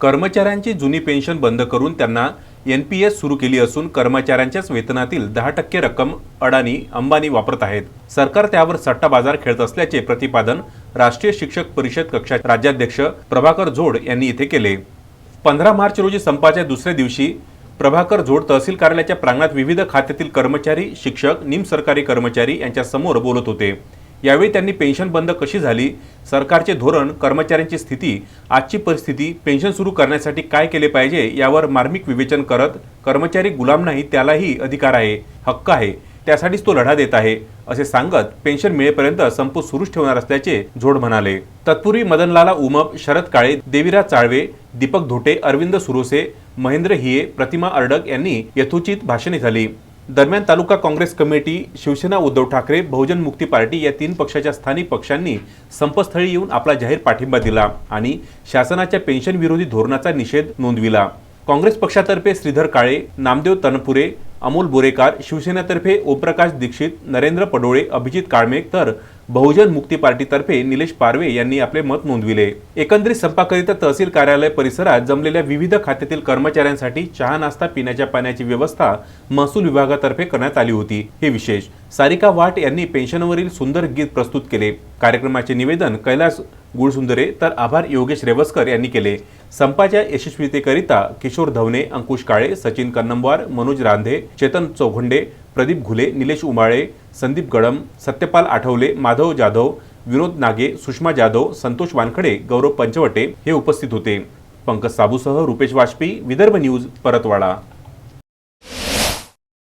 कर्मचाऱ्यांची जुनी पेन्शन बंद करून त्यांना एन पी एस सुरू केली असून कर्मचाऱ्यांच्याच वेतनातील दहा टक्के रक्कम अडाणी अंबानी वापरत आहेत. सरकार त्यावर सट्टा बाजार खेळत असल्याचे प्रतिपादन राष्ट्रीय शिक्षक परिषद कक्षाचे राज्याध्यक्ष प्रभाकर झोड यांनी इथे केले. पंधरा मार्च रोजी संपाच्या दुसऱ्या दिवशी प्रभाकर झोड तहसील कार्यालयाच्या प्रांगणात विविध खात्यातील कर्मचारी शिक्षक निमसरकारी कर्मचारी यांच्या समोर बोलत होते. यावेळी त्यांनी पेन्शन बंद कशी झाली सरकारचे धोरण कर्मचाऱ्यांची स्थिती आजची परिस्थिती पेन्शन सुरू करण्यासाठी काय केले पाहिजे यावर मार्मिक विवेचन करत कर्मचारी गुलाम नाही त्यालाही अधिकार आहे हक्क आहे त्यासाठीच तो लढा देत आहे असे सांगत पेन्शन मिळेपर्यंत संप सुरूच ठेवणार असल्याचे झोड म्हणाले. तत्पूर्वी मदनलाला उमप शरद काळे देवीराज चाळवे दीपक धोटे अरविंद सुरोसे महेंद्र हिये प्रतिमा अर्डक यांनी यथोचित भाषणे झाली. दरम्यान तालुका काँग्रेस कमिटी शिवसेना उद्धव ठाकरे बहुजन मुक्ती पार्टी या तीन पक्षाच्या स्थानिक पक्षांनी संपस्थळी येऊन आपला जाहीर पाठिंबा दिला आणि शासनाच्या पेन्शन विरोधी धोरणाचा निषेध नोंदविला. काँग्रेस पक्षातर्फे श्रीधर काळे नामदेव तनपुरे अमोल बोरेकार शिवसेनेतर्फे ओमप्रकाश दीक्षित नरेंद्र पडोळे अभिजित काळमेक तर बहुजन मुक्ती पार्टीतर्फे निलेश पारवे यांनी आपले मत नोंदविले. एकंदरीत संपाकरिता तहसील कार्यालय परिसरात जमलेल्या विविध खात्यातील कर्मचाऱ्यांसाठी चहा नाश्ता पिण्याच्या पाण्याची व्यवस्था महसूल विभागातर्फे करण्यात आली होती. हे विशेष सारिका वाट यांनी पेन्शनवरील सुंदर गीत प्रस्तुत केले. कार्यक्रमाचे निवेदन कैलास गुळसुंदरे तर आभार योगेश रेवस्कर यांनी केले. संपाच्या यशस्वीतेकरिता किशोर धवने अंकुश काळे सचिन कन्नमवार मनोज रांधे चेतन चौघंडे प्रदीप घुले निलेश उमाळे संदीप गडम सत्यपाल आठवले माधव जाधव विनोद नागे सुषमा जाधव संतोष वानखडे गौरव पंचवटे हे उपस्थित होते. पंकज साबूसह रुपेश वाजपेयी विदर्भ न्यूज परतवाडा.